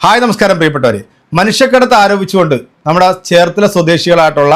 Hi നമസ്കാരം പ്രിയപ്പെട്ടവരെ. മനുഷ്യക്കടത്ത് ആരോപിച്ചുകൊണ്ട് നമ്മുടെ ചേർത്തല സ്വദേശികളായിട്ടുള്ള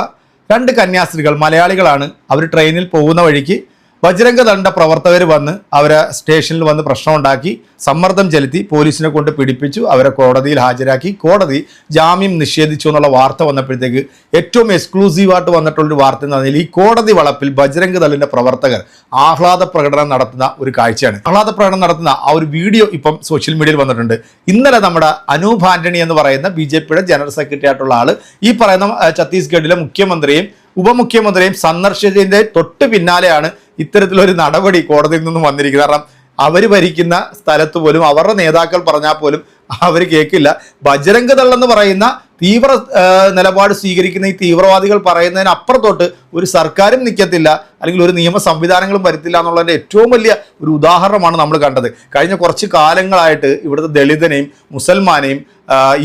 രണ്ട് കന്യാസ്ത്രീകൾ മലയാളികളാണ് അവർ ട്രെയിനിൽ പോകുന്ന വഴിക്ക് ബജരംഗ ദണ്ഡ പ്രവർത്തകർ വന്ന് അവരെ സ്റ്റേഷനിൽ വന്ന് പ്രശ്നമുണ്ടാക്കി സമ്മർദ്ദം ചെലുത്തി പോലീസിനെ കൊണ്ട് പിടിപ്പിച്ചു അവരെ കോടതിയിൽ ഹാജരാക്കി. കോടതി ജാമ്യം നിഷേധിച്ചു എന്നുള്ള വാർത്ത വന്നപ്പോഴത്തേക്ക് ഏറ്റവും എക്സ്ക്ലൂസീവായിട്ട് വന്നിട്ടുള്ളൊരു വാർത്ത എന്ന് പറഞ്ഞാൽ ഈ കോടതി വളപ്പിൽ ബജരംഗ ദളിന്റെ പ്രവർത്തകർ ആഹ്ലാദ പ്രകടനം നടത്തുന്ന ഒരു കാഴ്ചയാണ്. ആഹ്ലാദ പ്രകടനം നടത്തുന്ന ആ ഒരു വീഡിയോ ഇപ്പം സോഷ്യൽ മീഡിയയിൽ വന്നിട്ടുണ്ട്. ഇന്നലെ നമ്മുടെ അനൂപ് ആന്റണി എന്ന് പറയുന്ന ബി ജനറൽ സെക്രട്ടറി ആയിട്ടുള്ള ആൾ ഈ പറയുന്ന ഛത്തീസ്ഗഡിലെ മുഖ്യമന്ത്രിയും ഉപമുഖ്യമന്ത്രിയും സന്ദർശിച്ചതിന്റെ തൊട്ട് പിന്നാലെയാണ് ഇത്തരത്തിലൊരു നടപടി കോടതിയിൽ നിന്നും വന്നിരിക്കുന്നത്. കാരണം അവർ ഭരിക്കുന്ന സ്ഥലത്ത് പോലും അവരുടെ നേതാക്കൾ പറഞ്ഞാൽ പോലും അവർ കേൾക്കില്ല. ബജരംഗ ദൾ പറയുന്ന തീവ്ര നിലപാട് സ്വീകരിക്കുന്ന ഈ തീവ്രവാദികൾ പറയുന്നതിന് അപ്പുറത്തോട്ട് ഒരു സർക്കാരും നിൽക്കത്തില്ല അല്ലെങ്കിൽ ഒരു നിയമ സംവിധാനങ്ങളും വരുത്തില്ല എന്നുള്ളതിന്റെ ഏറ്റവും വലിയ ഒരു ഉദാഹരണമാണ് നമ്മൾ കണ്ടത്. കഴിഞ്ഞ കുറച്ച് കാലങ്ങളായിട്ട് ഇവിടുത്തെ ദളിതനെയും മുസൽമാനെയും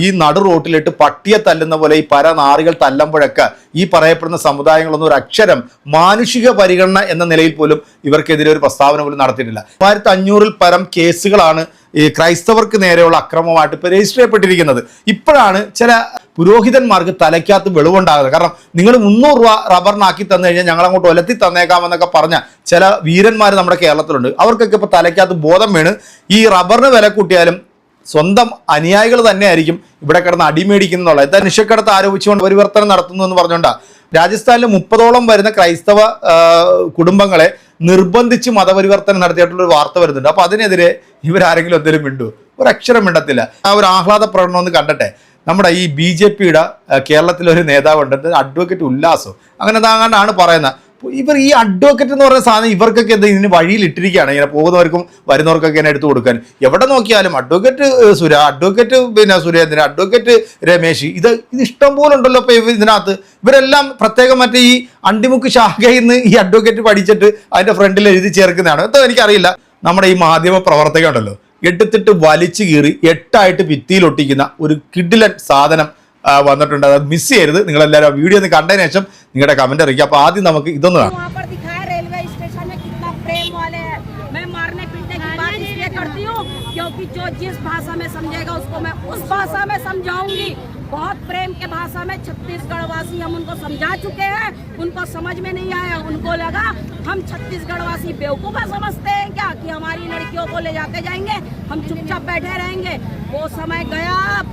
ഈ നടു റോട്ടിലിട്ട് പട്ടിയെ തല്ലുന്ന പോലെ ഈ പരനാറികൾ തല്ലുമ്പോഴൊക്കെ ഈ പറയപ്പെടുന്ന സമുദായങ്ങളൊന്നും ഒരു അക്ഷരം മാനുഷിക പരിഗണന എന്ന നിലയിൽ പോലും ഇവർക്കെതിരെ ഒരു പ്രസ്താവന പോലും നടത്തിയിട്ടില്ല. മൂവായിരത്തി അഞ്ഞൂറിൽ പരം കേസുകളാണ് ഈ ക്രൈസ്തവർക്ക് നേരെയുള്ള അക്രമമായിട്ട് ഇപ്പോൾ രജിസ്റ്റർ ചെയ്യപ്പെട്ടിരിക്കുന്നത് ഇപ്പോഴാണ് ചില പുരോഹിതന്മാർക്ക് തലയ്ക്കകത്ത് വെളിവുണ്ടാകുന്നത്. കാരണം നിങ്ങൾ മുന്നൂറ് രൂപ റബ്ബറിനാക്കി തന്നു കഴിഞ്ഞാൽ ഞങ്ങളങ്ങോട്ട് ഒലത്തി തന്നേക്കാമെന്നൊക്കെ പറഞ്ഞ ചില വീരന്മാർ നമ്മുടെ കേരളത്തിലുണ്ട്. അവർക്കൊക്കെ ഇപ്പോൾ തലയ്ക്കകത്ത് ബോധം വീണ് ഈ റബ്ബറിന് വില കൂട്ടിയാലും സ്വന്തം അനുയായികൾ തന്നെയായിരിക്കും ഇവിടെ കിടന്ന് അടിമേടിക്കുന്നുള്ള. എന്താ നിഷക്കടത്ത് ആരോപിച്ചുകൊണ്ട് പരിവർത്തനം നടത്തുന്നു എന്ന് പറഞ്ഞുകൊണ്ടാണ് രാജസ്ഥാനിൽ മുപ്പതോളം വരുന്ന ക്രൈസ്തവ കുടുംബങ്ങളെ നിർബന്ധിച്ച് മതപരിവർത്തനം നടത്തിയിട്ടുള്ള ഒരു വാർത്ത വരുന്നുണ്ട്. അപ്പൊ അതിനെതിരെ ഇവരാരെങ്കിലും എന്തെങ്കിലും മിണ്ടു? ഒരു അക്ഷരം മിണ്ടത്തില്ല. ആ ഒരു ആഹ്ലാദ പ്രകടനം ഒന്ന് കണ്ടട്ടെ. നമ്മുടെ ഈ ബി ജെ പിയുടെ കേരളത്തിലൊരു നേതാവുണ്ട്. അഡ്വക്കേറ്റ് ഉല്ലാസോ? അങ്ങനെ താങ്ങാണ്ടാണ് പറയുന്നത്. ഇവർ ഈ അഡ്വക്കറ്റ് എന്ന് പറയുന്ന സാധനം ഇവർക്കൊക്കെ എന്താ ഇതിന് വഴിയിൽ ഇട്ടിരിക്കുകയാണ് ഇങ്ങനെ പോകുന്നവർക്കും വരുന്നവർക്കൊക്കെ ഇങ്ങനെ എടുത്തു കൊടുക്കാൻ. എവിടെ നോക്കിയാലും അഡ്വക്കറ്റ് സുര അഡ്വക്കറ്റ് പിന്നെ സുരേന്ദ്രൻ അഡ്വക്കറ്റ് രമേശ് ഇത് ഇത് ഇഷ്ടം പോലെ ഉണ്ടല്ലോ ഇപ്പൊ ഇവ- ഇതിനകത്ത്. ഇവരെല്ലാം പ്രത്യേകം മറ്റേ ഈ അണ്ടിമുക്ക് ശാഖയിൽ നിന്ന് ഈ അഡ്വക്കറ്റ് പഠിച്ചിട്ട് അതിന്റെ ഫ്രണ്ടിൽ എഴുതി ചേർക്കുന്നതാണ്. എന്തോ എനിക്കറിയില്ല. നമ്മുടെ ഈ മാധ്യമ പ്രവർത്തകൻ ഉണ്ടല്ലോ എടുത്തിട്ട് വലിച്ചു കീറി എട്ടായിട്ട് ഭിത്തിയിലൊട്ടിക്കുന്ന ഒരു കിഡിലൻ സാധനം വന്നിട്ടുണ്ട് അത് മിസ് ചെയ്യരുത് നിങ്ങൾ എല്ലാവരും ആ വീഡിയോ ഒന്ന് കണ്ടതിന് ശേഷം നിങ്ങളുടെ കമന്റ് അറിയിക്കുക അപ്പൊ ആദ്യം നമുക്ക് ഇതൊന്ന് കാണാം वहाँ पर दिखाया रेलवे स्टेशन में कितना प्रेम वाले हैं मैं मारने पीटने की बात इसलिए करती हूँ क्योंकि जो जिस भाषा में समझेगा उसको मैं उस भाषा में समझाऊंगी बहुत प्रेम के भाषा में छत्तीसगढ़ वासी हम उनको समझा चुके हैं उनको समझ में नहीं आया उनको लगा हम छत्तीसगढ़ वासी बेवकूफ़ा समझते हैं क्या कि हमारी लड़कियों को ले जाते जाएंगे हम चुपचाप बैठे रहेंगे वो समय गया अब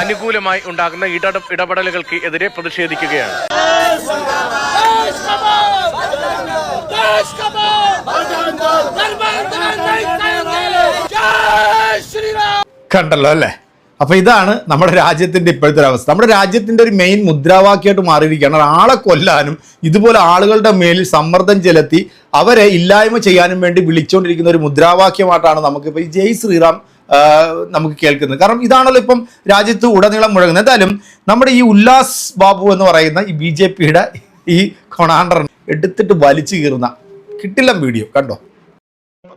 അനുകൂലമായി ഉണ്ടാകുന്ന ഇട ഇടപെടലുകൾക്ക് എതിരെ പ്രതിഷേധിക്കുകയാണ്. കണ്ടല്ലോ അല്ലേ? അപ്പൊ ഇതാണ് നമ്മുടെ രാജ്യത്തിന്റെ ഇപ്പോഴത്തെ ഒരു അവസ്ഥ. നമ്മുടെ രാജ്യത്തിന്റെ ഒരു മെയിൻ മുദ്രാവാക്യമായിട്ട് മാറിയിരിക്കുകയാണ്. ആളെ കൊല്ലാനും ഇതുപോലെ ആളുകളുടെ മേലിൽ സമ്മർദ്ദം ചെലുത്തി അവരെ ഇല്ലായ്മ ചെയ്യാനും വേണ്ടി വിളിച്ചുകൊണ്ടിരിക്കുന്ന ഒരു മുദ്രാവാക്യമായിട്ടാണ് നമുക്കിപ്പോൾ ഈ ജയ് ശ്രീറാം നമുക്ക് കേൾക്കുന്നത്. കാരണം ഇതാണല്ലോ ഇപ്പം രാജ്യത്ത് ഉടനീളം മുഴങ്ങുന്നത്. എന്തായാലും നമ്മുടെ ഈ ഉല്ലാസ് ബാബു എന്ന് പറയുന്ന ഈ ബി ജെ പിയുടെ ഈ കൊണാണ്ടർ എടുത്തിട്ട് വലിച്ചു കീറുന്ന കിട്ടില്ല വീഡിയോ. കണ്ടോ?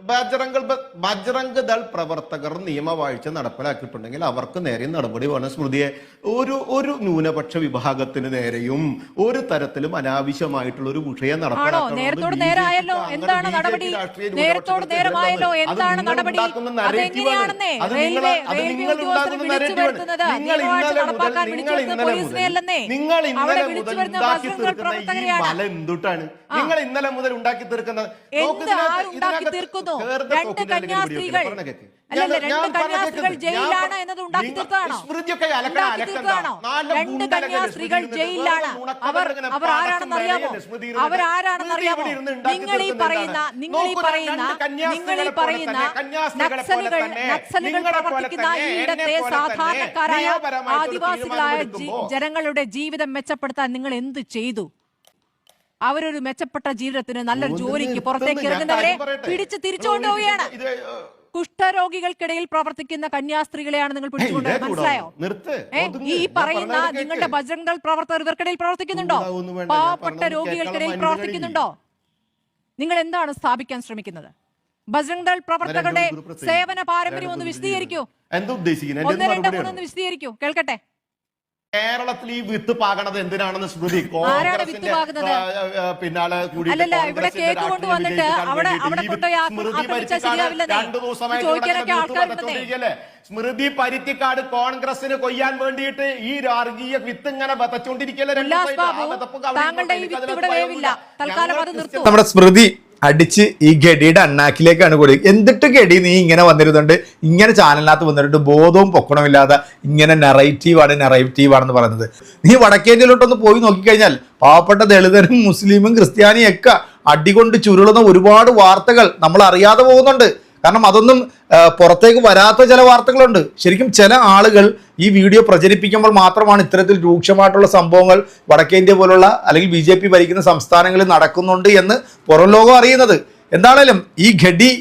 ബജറംഗ് ബജറംഗ് ദൾ പ്രവർത്തകർ നിയമവാഴ്ച നടപ്പിലാക്കിയിട്ടുണ്ടെങ്കിൽ അവർക്ക് നേരെ നടപടി വേണം. സ്മൃതിയെ ഒരു ഒരു ന്യൂനപക്ഷ വിഭാഗത്തിന് നേരെയും ഒരു തരത്തിലും അനാവശ്യമായിട്ടുള്ള ഒരു വിഷയം നിങ്ങൾ ഇന്നലെ മുതൽ- ഉണ്ടാക്കി തീർക്കുന്ന ഈ മല എന്തുട്ടാണ്? നിങ്ങൾ ഇന്നലെ മുതൽ ഉണ്ടാക്കി തീർക്കുന്നത് തീർക്കുന്നു? രണ്ട് കന്യാസ്ത്രീകൾ. അല്ലല്ല ഞാൻ രണ്ട് കന്യാസ്ത്രീകൾ. ജയിലാണ് ഞാൻ എന്നത് ഉണ്ടാക്കി തീർത്തതാണോ രണ്ട് കന്യാസ്ത്രീകൾ ജയിലിലാണ്. ജയിലാണ് അവർ അവർ ആരാണെന്ന് അറിയാമോ? അവർ ആരാണെന്ന് അറിയാമോ? നിങ്ങൾ ഈ പറയുന്ന നിങ്ങൾ ഈ പറയുന്ന നിങ്ങൾ ഈ പറയുന്ന നക്സലുകൾ നക്സലുകൾ പ്രവർത്തിക്കുന്ന പോലെ തന്നെ സാധാരണക്കാരായ ആദിവാസികളായ ജനങ്ങളുടെ ജീവിതം മെച്ചപ്പെടുത്താൻ നിങ്ങൾ എന്ത് ചെയ്തു? അവരൊരു മെച്ചപ്പെട്ട ജീവിതത്തിന് നല്ലൊരു ജോലിക്ക് പുറത്തേക്ക് ഇറങ്ങുന്നവരെ. പിടിച്ച് തിരിച്ചുകൊണ്ടുപോവുകയാണ്. പോവുകയാണ് കുഷ്ഠരോഗികൾക്കിടയിൽ പ്രവർത്തിക്കുന്ന കന്യാസ്ത്രീകളെയാണ് നിങ്ങൾ പിടിച്ചുകൊണ്ട് മനസ്സിലായോ. ഈ പറയുന്ന നിങ്ങളുടെ ബജറംഗ് പ്രവർത്തകർ ഇവർക്കിടയിൽ പ്രവർത്തിക്കുന്നുണ്ടോ? പാവപ്പെട്ട രോഗികൾക്കിടയിൽ പ്രവർത്തിക്കുന്നുണ്ടോ? നിങ്ങൾ എന്താണ് സ്ഥാപിക്കാൻ ശ്രമിക്കുന്നത്? ബജറംഗ് ദൾ പ്രവർത്തകരുടെ. സേവന പാരമ്പര്യം ഒന്ന് വിശദീകരിക്കൂ. ഒന്ന് രണ്ട്. മൂന്നൊന്ന് വിശദീകരിക്കൂ. കേൾക്കട്ടെ? കേരളത്തിൽ ഈ വിത്ത് പാകണത് എന്തിനാണെന്ന് സ്മൃതി കോൺഗ്രസിന്റെ, പിന്നാലെ കൂടി. രണ്ടു ദിവസമായിട്ട്? സ്മൃതി പരുത്തിക്കാട് കോൺഗ്രസിന് കൊയ്യാൻ വേണ്ടിയിട്ട് ഈ രാജകീയ വിത്ത് ഇങ്ങനെ അത് നമ്മുടെ സ്മൃതി അടിച്ച് ഈ ഗഡിയുടെ അണ്ണാക്കിലേക്കാണ് കൂടി. എന്തിട്ട് ഗഡി നീ ഇങ്ങനെ വന്നിരുന്നുണ്ട്? ഇങ്ങനെ ചാനലിനകത്ത് വന്നിട്ട് ബോധവും പൊക്കണമില്ലാതെ ഇങ്ങനെ നെറൈറ്റീവാണ് നെറൈറ്റീവാണെന്ന് പറയുന്നത്. നീ വടക്കേന്ത്യയിലോട്ടൊന്ന് പോയി നോക്കിക്കഴിഞ്ഞാൽ പാവപ്പെട്ട ദളിതരും മുസ്ലിമും ക്രിസ്ത്യാനിയും ഒക്കെ അടികൊണ്ട് ചുരുളുന്ന ഒരുപാട് വാർത്തകൾ നമ്മൾ അറിയാതെ പോകുന്നുണ്ട്. കാരണം അതൊന്നും പുറത്തേക്ക് വരാത്ത ചില വാർത്തകളുണ്ട്. ശരിക്കും ചില ആളുകൾ ഈ വീഡിയോ പ്രചരിപ്പിക്കുമ്പോൾ മാത്രമാണ് ഇത്തരത്തിൽ രൂക്ഷമായിട്ടുള്ള സംഭവങ്ങൾ വടക്കേ ഇന്ത്യ പോലുള്ള അല്ലെങ്കിൽ ബി ജെ പി ഭരിക്കുന്ന സംസ്ഥാനങ്ങളിൽ നടക്കുന്നുണ്ട് എന്ന് പുറം ലോകം അറിയുന്നത്. എന്താണേലും ഈ ഗഡി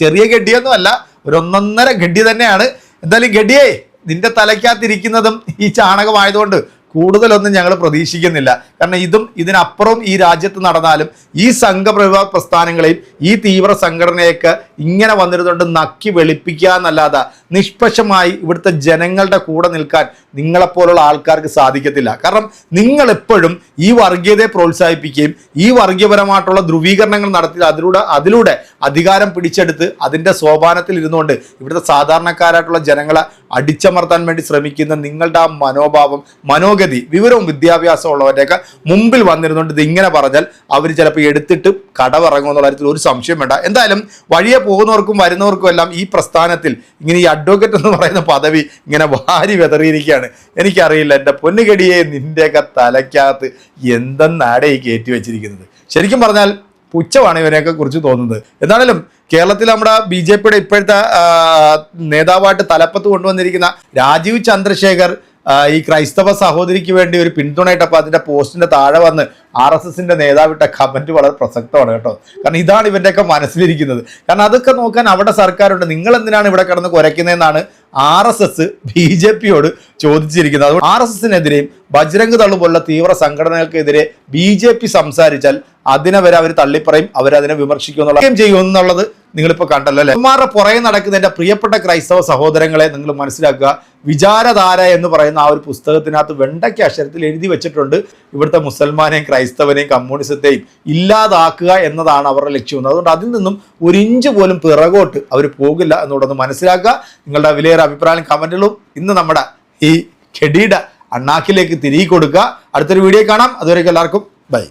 ചെറിയ ഗഡിയൊന്നും അല്ല ഒരു ഒന്നൊന്നര ഗഡി തന്നെയാണ്. എന്തായാലും ഘടിയേ നിന്റെ തലയ്ക്കകത്തിരിക്കുന്നതും ഈ ചാണകമായതുകൊണ്ട് കൂടുതലൊന്നും ഞങ്ങൾ പ്രതീക്ഷിക്കുന്നില്ല. കാരണം ഇതും ഇതിനപ്പുറം ഈ രാജ്യത്ത് നടന്നാലും ഈ സംഘപരിവാർ പ്രസ്ഥാനങ്ങളെയും ഈ തീവ്ര സംഘടനയൊക്കെ ഇങ്ങനെ വന്നിരുന്നുകൊണ്ട് നക്കി വെളുപ്പിക്കുക എന്നല്ലാതെ നിഷ്പക്ഷമായി ഇവിടുത്തെ ജനങ്ങളുടെ കൂടെ നിൽക്കാൻ നിങ്ങളെപ്പോലുള്ള ആൾക്കാർക്ക് സാധിക്കത്തില്ല. കാരണം നിങ്ങളെപ്പോഴും ഈ വർഗീയതയെ പ്രോത്സാഹിപ്പിക്കുകയും ഈ വർഗീയപരമായിട്ടുള്ള ധ്രുവീകരണങ്ങൾ നടത്തി അതിലൂടെ അതിലൂടെ അധികാരം പിടിച്ചെടുത്ത് അതിന്റെ സോപാനത്തിൽ ഇരുന്നുകൊണ്ട് ഇവിടുത്തെ സാധാരണക്കാരായിട്ടുള്ള ജനങ്ങളെ അടിച്ചമർത്താൻ വേണ്ടി ശ്രമിക്കുന്ന നിങ്ങളുടെ ആ മനോഭാവം മനോഗതി വിവരവും വിദ്യാഭ്യാസവും ഉള്ളവരുടെയൊക്കെ മുമ്പിൽ വന്നിരുന്നുകൊണ്ട് ഇത് ഇങ്ങനെ പറഞ്ഞാൽ അവർ ചിലപ്പോൾ എടുത്തിട്ട് കടവിറങ്ങും എന്നുള്ള കാര്യത്തിൽ ഒരു സംശയം വേണ്ട. എന്തായാലും വഴിയെ പോകുന്നവർക്കും വരുന്നവർക്കും എല്ലാം ഈ പ്രസ്ഥാനത്തിൽ ഇങ്ങനെ ഈ അഡ്വക്കേറ്റ് എന്ന് പറയുന്ന പദവി ഇങ്ങനെ വാരി വെതറിയിരിക്കുകയാണ്. എനിക്കറിയില്ല എന്റെ പൊന്നുകടിയെ നിന്റെയൊക്കെ തലയ്ക്കകത്ത് എന്തെന്നാടെ ഈ കയറ്റി വെച്ചിരിക്കുന്നത്. ശരിക്കും പറഞ്ഞാൽ പുച്ഛമാണ് ഇവരെയൊക്കെ കുറിച്ച് തോന്നുന്നത്. എന്നാലും കേരളത്തിൽ നമ്മുടെ ബി ജെ പിയുടെ ഇപ്പോഴത്തെ നേതാവായിട്ട് തലപ്പത്ത് കൊണ്ടുവന്നിരിക്കുന്ന രാജീവ് ചന്ദ്രശേഖർ ഈ ക്രൈസ്തവ സഹോദരിക്ക് വേണ്ടി ഒരു പിന്തുണയിട്ടപ്പോൾ അതിന്റെ പോസ്റ്റിന്റെ താഴെ വന്ന് ആർ എസ് എസിന്റെ നേതാവിട്ട കമന്റ് വളരെ പ്രസക്തമാണ് കേട്ടോ. കാരണം ഇതാണ് ഇവന്റെയൊക്കെ മനസ്സിലിരിക്കുന്നത്. കാരണം അതൊക്കെ നോക്കാൻ അവിടെ സർക്കാരുണ്ട്. നിങ്ങൾ എന്തിനാണ് ഇവിടെ കിടന്ന് കുരയ്ക്കുന്നതെന്നാണ് R S S B J പിയോട് ചോദിച്ചിരിക്കുന്നത്. അതുകൊണ്ട് ആർ എസ് എസിനെതിരെയും ബജ്രംഗ് ദൾ പോലുള്ള തീവ്ര സംഘടനകൾക്കെതിരെ ബി ജെ പി സംസാരിച്ചാൽ അതിനെ വരെ അവർ തള്ളിപ്പറയും അവരതിനെ വിമർശിക്കും എന്നുള്ള ചെയ്യും എന്നുള്ളത് നിങ്ങളിപ്പോൾ കണ്ടല്ലോ അല്ലേ? ഇവന്മാരുടെ പുറകെ നടക്കുന്ന എന്റെ പ്രിയപ്പെട്ട ക്രൈസ്തവ സഹോദരങ്ങളെ നിങ്ങൾ മനസ്സിലാക്കുക. വിചാരധാര എന്ന് പറയുന്ന ആ ഒരു പുസ്തകത്തിനകത്ത് വെണ്ടയ്ക്ക് അക്ഷരത്തിൽ എഴുതി വെച്ചിട്ടുണ്ട്. ഇവിടുത്തെ മുസൽമാനെയും ക്രൈസ്തവനെയും കമ്മ്യൂണിസത്തെയും ഇല്ലാതാക്കുക എന്നതാണ് അവരുടെ ലക്ഷ്യം. അതുകൊണ്ട് അതിൽ നിന്നും ഒരു ഇഞ്ച് പോലും പിറകോട്ട് അവർ പോകില്ല എന്നുള്ളത് മനസ്സിലാക്കുക. നിങ്ങളുടെ വിലയേറെ അഭിപ്രായം കമന്റുകളും ഇന്ന് നമ്മുടെ ഈ ചെടിയുടെ അണ്ണാക്കിലേക്ക് തിരികെ കൊടുക്കുക. അടുത്തൊരു വീഡിയോ കാണാം. അതുവരേക്കും എല്ലാവർക്കും. ബൈ.